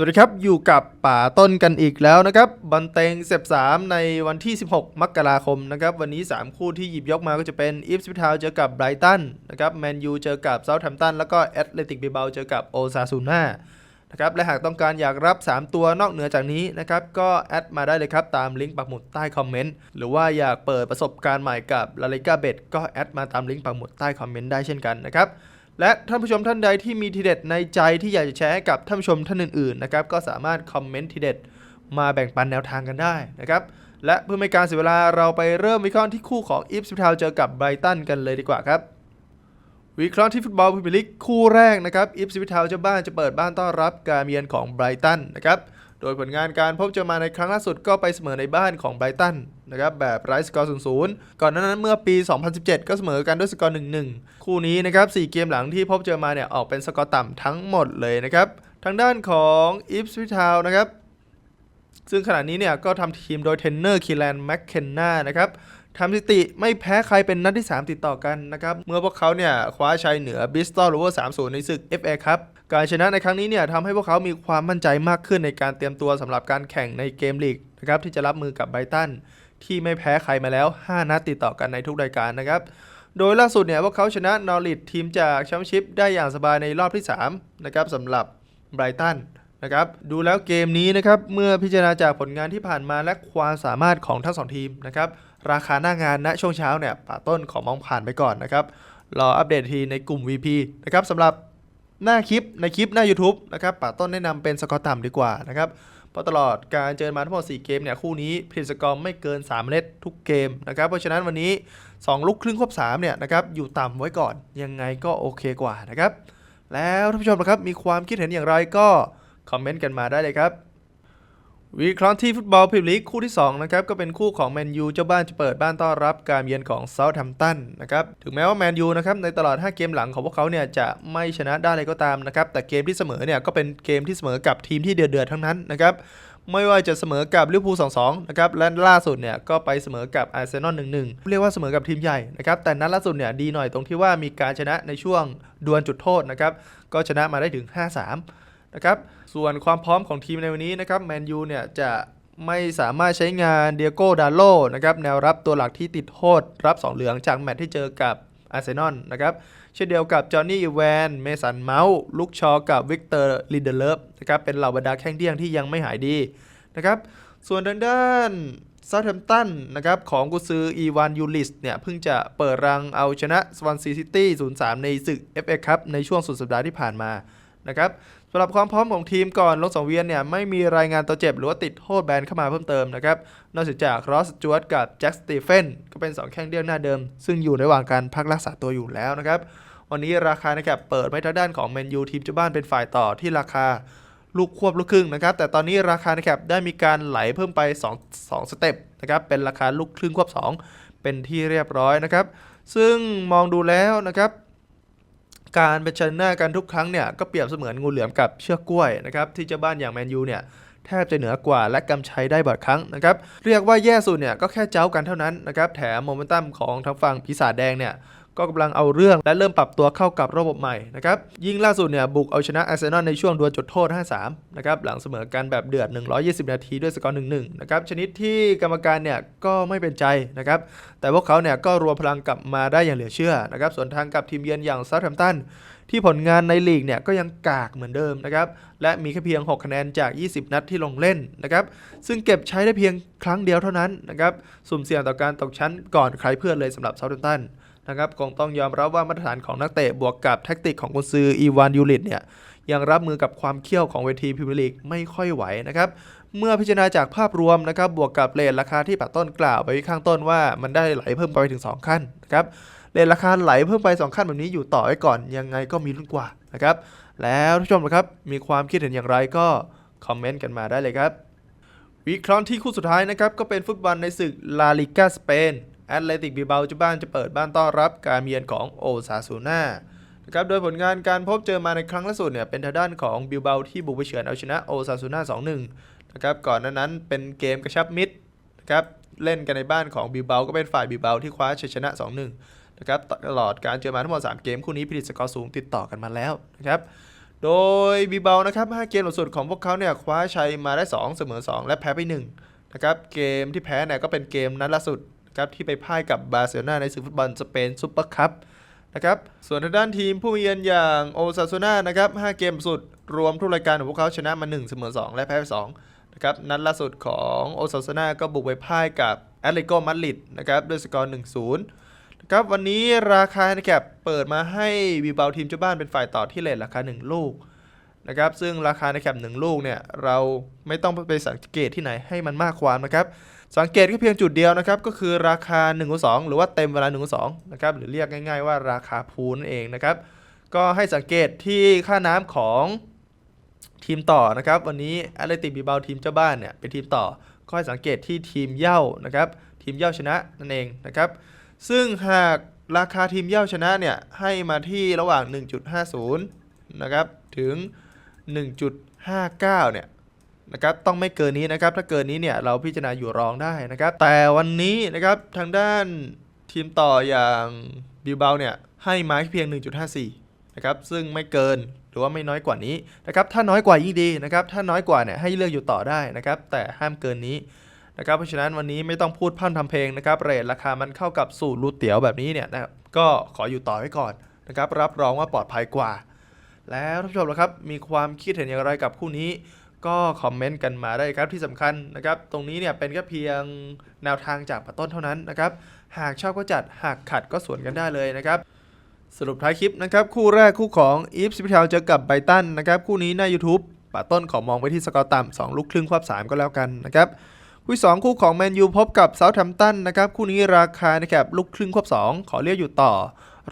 สวัสดีครับ อยู่กับป่าต้นกันอีกแล้วนะครับบันเตงเซบสามในวันที่ 16 มกราคมนะครับ วันนี้ 3 คู่ที่หยิบยกมาก็จะเป็นอีฟส p ิทาวเจอกับไบรตันนะครับแมนยูเจอกับเซาท์แฮมป์ตันแล้วก็แอตเลติกบิเบาเจอกับโอซาซูน่านะครับและหากต้องการอยากรับ 3 ตัวนอกเหนือจากนี้นะครับ ก็แอดมาได้เลยครับ ตามลิงก์ปักหมุดใต้คอมเมนต์หรือว่าอยากเปิดประสบการณ์ใหม่กับลาลิกาเบตก็แอดมาตามลิงก์ปักหมุดใต้คอมเมนต์ได้เช่นกันนะครับ และท่านผู้ชมท่านใดที่มีทีเด็ดในใจที่อยากจะแชร์ให้กับท่านผู้ชมท่านอื่นๆนะครับก็สามารถคอมเมนต์ทีเด็ดมาแบ่งปันแนวทางกันได้นะครับและเพื่อไม่การเสียเวลาเราไปเริ่มวิเคราะห์ที่คู่ของอีฟส p ิทาวเจอกับไบรตันกันเลยดีกว่าครับวิเคราะห์ที่ฟุตบอลพรีเมียร์ลีกคู่แรกนะครับอีฟส p ิทาวเจ้าบ้านจะเปิดบ้านต้อนรับการเยือนของไบรตันนะครับ โดยผลงานการพบเจอมาในครั้งล่าสุดก็ไปเสมอในบ้านของไบรตันนะครับแบบไร้สกอร์0 0ก่อนหนานั้นเมื่อปี 2017 ก็เสมอกันด้วยสกอร์1-1 คู่นี้นะครับ4เกมหลังที่พบเจอมาเนี่ยออกเป็นสกอร์ต่ำทั้งหมดเลยนะครับ ทางด้านของอีฟส p ิทาวนะครับซึ่งขณะนี้เนี่ยก็ทำทีมโดยเทนเนอร์คีแลนแมคเคนนานะครับทำสถิติไม่แพ้ใครเป็นนัดที่ 3 ติดต่อกันนะครับ เมื่อพวกเขาเนี่ยคว้าชัยเหนือบิสตอลโรเวอร์ 3-0 ในศึก FA ครับ การชนะในครั้งนี้เนี่ยทำให้พวกเขามีความมั่นใจมากขึ้นในการเตรียมตัวสำหรับการแข่งในเกมลีกนะครับที่จะรับมือกับไบรตันที่ไม่แพ้ใครมาแล้ว 5 นัดติดต่อกันในทุกรายการนะครับ โดยล่าสุดเนี่ยพวกเขาชนะนอริททีมจากแชมเปี้ยนชิพได้อย่างสบายในรอบที่3นะครับสำหรับไบรตันนะครับดูแล้วเกมนี้นะครับเมื่อพิจารณาจากผลงานที่ผ่านมาและความสามารถของทั้งสองทีมนะครับราคาหน้างานณช่วงเช้าเนี่ยป่าต้นขอมองผ่านไปก่อนนะครับรออัปเดตทีในกลุ่ม VP นะครับสำหรับ หน้าคลิปในคลิปหน้า YouTube นะครับป่าต้นแนะนำเป็นสกอร์ต่ำดีกว่านะครับเพราะตลอดการเจอมาทั้งหมด 4 เกมเนี่ยคู่นี้ผลิตสกอร์ไม่เกิน 3เมล็ดทุกเกมนะครับเพราะฉะนั้นวันนี้ 2 ลูกครึ่งควบ3เนี่ยนะครับอยู่ต่ำไว้ก่อนยังไงก็โอเคกว่านะครับแล้วท่านผู้ชมนะครับมีความคิดเห็นอย่างไรก็คอมเมนต์กันมาได้เลยครับ วิเคราะห์ที่ฟุตบอลพรีเมียร์ลีกคู่ที่2นะครับก็เป็นคู่ของแมนยูเจ้าบ้านจะเปิดบ้านต้อนรับการเยือนของเซาท์แฮมป์ตันนะครับถึงแม้ว่าแมนยูนะครับในตลอด 5 เกมหลังของพวกเขาเนี่ยจะไม่ชนะได้เลยก็ตามนะครับแต่เกมที่เสมอเนี่ยก็เป็นเกมที่เสมอกับทีมที่เดือดๆทั้งนั้นนะครับไม่ว่าจะเสมอกับลิเวอร์พูล 2-2 นะครับ และล่าสุดเนี่ยก็ไปเสมอกับอาร์เซนอล 1-1 เรียกว่าเสมอกับทีมใหญ่นะครับ แต่นัดล่าสุดเนี่ยดีหน่อยตรงที่ว่ามีการชนะในช่วงดวลจุดโทษนะครับ ก็ชนะมาได้ถึง 5-3 นะครับ ส่วนความพร้อมของทีมในวันนี้นะครับแมนยูเนี่ยจะไม่สามารถใช้งานเดียโก้ดาโลนะครับแนวรับตัวหลักที่ติดโทษรับ 2 เหลืองจากแมตช์ที่เจอกับอาร์เซนอลนะครับเช่นเดียวกับจอห์นนี่อีแวนเมสันเมาส์ลุกชอกับวิกเตอร์ลินเดเลฟนะครับเป็นเหล่าบรรดาแข้งเดี้ยงที่ยังไม่หายดีนะครับส่วนทางด้านซา u t แ a มตันนะครับของกุซืออีวานยูลิสเนี่ยเพิ่งจะเปิดรังเอาชนะสวอนซีซิตี้ 0-3 ในศึก FA ครับในช่วงสุดสัปดาห์ที่ผ่านมา นะครับสำหรับความพร้อมของทีมก่อนลงสังเวียนเนี่ยไม่มีรายงานตัวเจ็บหรือว่าติดโทษแบนเข้ามาเพิ่มเติมนะครับนอกจากรอสจวตกับแจ็คสตีเฟนก็เป็น 2 แข้งเดียวหน้าเดิม ซึ่งอยู่ระหว่างการพักรักษาตัวอยู่แล้วนะครับวันนี้ราคานะครับเปิดไว้ทางด้านของแมนยูทีมเจ้าบ้านเป็นฝ่ายต่อที่ราคาลูกควบลูกครึ่งนะครับแต่ตอนนี้ราคานะครับได้มีการไหลเพิ่มไป 2 2สเต็ปนะครับเป็นราคาลูกครึ่งควบ 2 เป็นที่เรียบร้อยนะครับซึ่งมองดูแล้วนะครับ การเผชิญหน้ากันทุกครั้งเนี่ยก็เปรียบเสมือนงูเหลือมกับเชือกกล้วยนะครับที่เจ้าบ้านอย่างแมนยูเนี่ยแทบจะเหนือกว่าและกำชัยได้บ่อยครั้งนะครับเรียกว่าแย่สุดเนี่ยก็แค่เจ้ากันเท่านั้นนะครับแถมโมเมนตัมของทางฝั่งปีศาจแดงเนี่ย ก็กำลังเอาเรื่องและเริ่มปรับตัวเข้ากับระบบใหม่นะครับยิ่งล่าสุดเนี่ยบุกเอาชนะอาร์เซนอลในช่วงดวลจุดโทษ 5-3 นะครับหลังเสมอกันแบบเดือด 120 นาทีด้วยสกอร์ 1-1 นะครับชนิดที่กรรมการเนี่ยก็ไม่เป็นใจนะครับแต่พวกเขาเนี่ยก็รวมพลังกลับมาได้อย่างเหลือเชื่อนะครับส่วนทางกับทีมเยือนอย่างเซาท์แฮมป์ตันที่ผลงานในลีกเนี่ยก็ยังกากเหมือนเดิมนะครับและมีแค่เพียง 6 คะแนนจาก 20 นัดที่ลงเล่นนะครับซึ่งเก็บใช้ได้เพียงครั้งเดียวเท่านั้นนะครับสุ่มเสี่ยงต่อการตกชั้นก่อนใครเพื่อนเลยสำหรับเซาท์แฮมป์ตัน นะครับคงต้องยอมรับว่ามาตรฐานของนักเตะบวกกับแท็กติกของกุนซืออีวานยูริตเนี่ยยังรับมือกับความเขี้ยวของเวทีพรีเมียร์ลีกไม่ค่อยไหวนะครับเมื่อพิจารณาจากภาพรวมนะครับบวกกับเลทราคาที่ปัดต้นกล่าวไปข้างต้นว่ามันได้ไหลเพิ่มไปถึง 2 ขั้นนะครับเลทราคาไหลเพิ่มไป 2 ขั้นแบบนี้อยู่ต่อไว้ก่อนยังไงก็มีลุ้นกว่านะครับแล้วท่านผู้ชมนะครับมีความคิดเห็นอย่างไรก็คอมเมนต์กันมาได้เลยครับวิเคราะห์ที่คู่สุดท้ายนะครับก็เป็นฟุตบอลในศึกลาลิกาสเปน แอตเลติกบิเบาเจ้าบ้านจะเปิดบ้านต้อนรับการเยือนของโอซาซูน่านะครับโดยผลงานการพบเจอมาในครั้งล่าสุดเนี่ยเป็นทางด้านของบิเบาที่บุกไปเฉือนเอาชนะโอซาซูน่า2-1นะครับก่อนหน้านั้นเป็นเกมกระชับมิตรนะครับเล่นกันในบ้านของบิเบาก็เป็นฝ่ายบิเบาที่คว้าชัยชนะ 2-1นะครับตลอดการเจอมาทั้งหมด 3 เกมคู่นี้ผลิตสกอร์สูงติดต่อกันมาแล้วนะครับโดยบีเบลนะครับ5เกมหลังสุดของพวกเขาเนี่ยคว้าชัยมาได้ 2 เสมอ 2 และแพ้ไป1นะครับเกมที่แพ้เนี่ยก็เป็นเกมนัดล่าสุด นะครับที่ไปพ่ายกับบาร์เซโลนาในศึกฟุตบอลสเปนซุปเปอร์คัพนะครับส่วนทางด้านทีมผู้เยือนอย่างโอซาซูน่านะครับ5เกมสุดรวมทุกรายการของพวกเขาชนะมา 1 เสมอ 2 และแพ้2นะครับนัดล่าสุดของโอซาซูน่าก็บุกไปพ่ายกับแอตเลติโกมาดริดนะครับด้วยสกอร์1-0นะครับวันนี้ราคาในแคปเปิดมาให้วีบาทีมเจ้าบ้านเป็นฝ่ายต่อที่เลทราคา 1 ลูกนะครับซึ่งราคาในแคป1ลูกเนี่ยเราไม่ต้องไปสังเกตที่ไหนให้มันมากความนะครับ สังเกตแค่เพียงจุดเดียวนะครับ ก็คือราคา1นึ่งสองหรือว่าเต็มเวลา1นึ่งสองนะครับหรือเรียกง่าย ๆ ว่าราคาพูนั่นเองนะครับ ก็ให้สังเกตที่ค่าน้ำของทีมต่อนะครับ วันนี้แอตเลติกบีบาทีมเจ้าบ้านเนี่ยเป็นทีมต่อ ก็ให้สังเกตที่ทีมเย้านะครับ ทีมเย้าชนะนั่นเองนะครับ ซึ่งหากราคาทีมเย่าชนะเนี่ยให้มาที่ระหว่าง 1.50นะครับถึง 1.59เนี่ย นะครับต้องไม่เกินนี้นะครับถ้าเกินนี้เนี่ยเราพิจารณาอยู่รองได้นะครับ แต่วันนี้นะครับทางด้านทีมต่ออย่างบิวเบลเนี่ยให้มาเพียง 1.54 นะครับซึ่งไม่เกินหรือว่าไม่น้อยกว่านี้นะครับถ้าน้อยกว่ายิ่งดีนะครับถ้าน้อยกว่าเนี่ยให้เลือกอยู่ต่อได้นะครับแต่ห้ามเกินนี้นะครับเพราะฉะนั้นวันนี้ไม่ต้องพูดพร่ำทำเพลงนะครับเรทราคามันเข้ากับสูตรรูเตี๋ยวแบบนี้เนี่ยนะครับก็ขออยู่ต่อไว้ก่อนนะครับรับรองว่าปลอดภัยกว่า แล้วท่านผู้ชมล่ะครับมีความคิดเห็นอย่างไรกับคู่นี้ ก็คอมเมนต์กันมาได้ครับที่สำคัญนะครับ ตรงนี้เนี่ยเป็นแค่เพียงแนวทางจากปะต้นเท่านั้นนะครับ หากชอบก็จัดหากขัดก็สวนกันได้เลยนะครับสรุปท้ายคลิปนะครับ คู่แรกคู่ของอีฟซิพิทาเจอกับไบตันนะครับ คู่นี้หน้า YouTube ปะต้นขอมองไปที่สกอร์ต่ำสองลูกครึ่งควบสามก็แล้วกันนะครับคู่สองคู่ของแมนยูพบกับเซาท์แฮมป์ตันนะครับคู่นี้ราคานะครับลูกครึ่งควบ2ขอเรียกอยู่ต่อ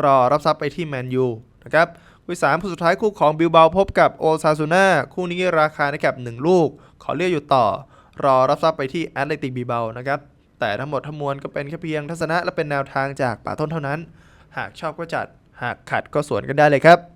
รอรับทรัพย์ไปที่แมนยูนะครับ คู่ที่สามคู่สุดท้ายคู่ของบิลบาพบกับโอซาซูน่าคู่นี้ราคานะครับ1ลูก ขอเรียกอยู่ต่อ รอรับทรัพย์ไปที่แอตเลติกบิลบานะครับแต่ทั้งหมดทั้งมวลก็เป็นแค่เพียงทัศนะและเป็นแนวทางจากป่าต้นเท่านั้น หากชอบก็จัดหากขัดก็สวนกันได้เลยครับ